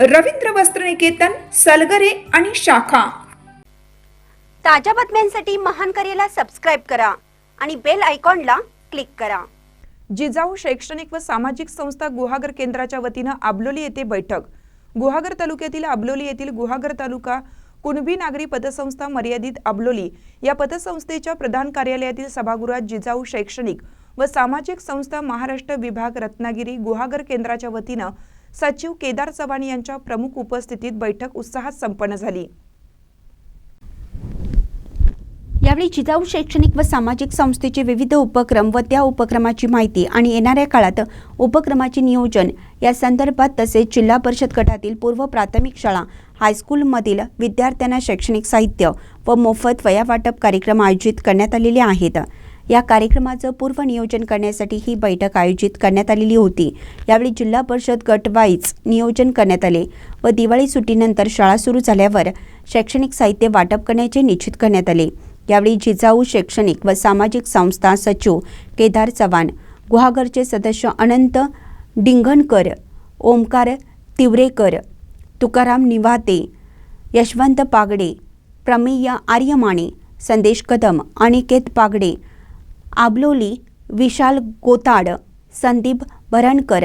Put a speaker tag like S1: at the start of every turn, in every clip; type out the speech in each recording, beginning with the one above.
S1: रवींद्र वस्त्रनिकेतन सलगरे आणि शाखा.
S2: ताज्या बातम्यांसाठी महान करेला सबस्क्राईब करा आणि बेल आयकॉनला क्लिक करा.
S3: जिजाऊ शैक्षणिक व सामाजिक संस्था गुहागर केंद्राच्या वतीनं आबलोली येथे बैठक. गुहागर तालुक्यातील आबलोली येथील गुहागर तालुका कुणबी नागरी पतसंस्था मर्यादित आबलोली या पतसंस्थेच्या प्रधान कार्यालयातील सभागृहात जिजाऊ शैक्षणिक व सामाजिक संस्था महाराष्ट्र विभाग रत्नागिरी गुहागर केंद्राच्या वतीनं सचिव केदार चव्हाण यांच्या प्रमुख उपस्थितीत बैठक उत्साहात संपन्न झाली.
S2: यावेळी जिजाऊ शैक्षणिक व सामाजिक संस्थेचे विविध उपक्रम व त्या उपक्रमाची माहिती आणि येणाऱ्या काळात उपक्रमाचे नियोजन या संदर्भात तसेच जिल्हा परिषद गटातील पूर्व प्राथमिक शाळा हायस्कूलमधील विद्यार्थ्यांना शैक्षणिक साहित्य व मोफत वयावाटप कार्यक्रम आयोजित करण्यात आलेले आहेत. या कार्यक्रमाचं पूर्व नियोजन करण्यासाठी ही बैठक आयोजित करण्यात आलेली होती. यावेळी जिल्हा परिषद गटवाईज नियोजन करण्यात आले व दिवाळी सुट्टीनंतर शाळा सुरू झाल्यावर शैक्षणिक साहित्य वाटप करण्याचे निश्चित करण्यात आले. यावेळी जिजाऊ शैक्षणिक व सामाजिक संस्था सचिव केदार चव्हाण गुहागरचे सदस्य अनंत डिंगणकर ओमकार तिवरेकर तुकाराम निवाते यशवंत पागडे प्रमेय आर्यमाने संदेश कदम अनिकेत पागडे आबलोली विशाल गोताड संदीप भरणकर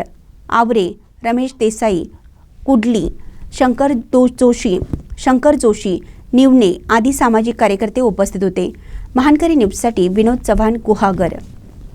S2: आवरे रमेश देसाई कुडली शंकर दो जोशी शंकर जोशी निवणे आदी सामाजिक कार्यकर्ते उपस्थित होते. महानकरी न्यूजसाठी विनोद चव्हाण गुहागर.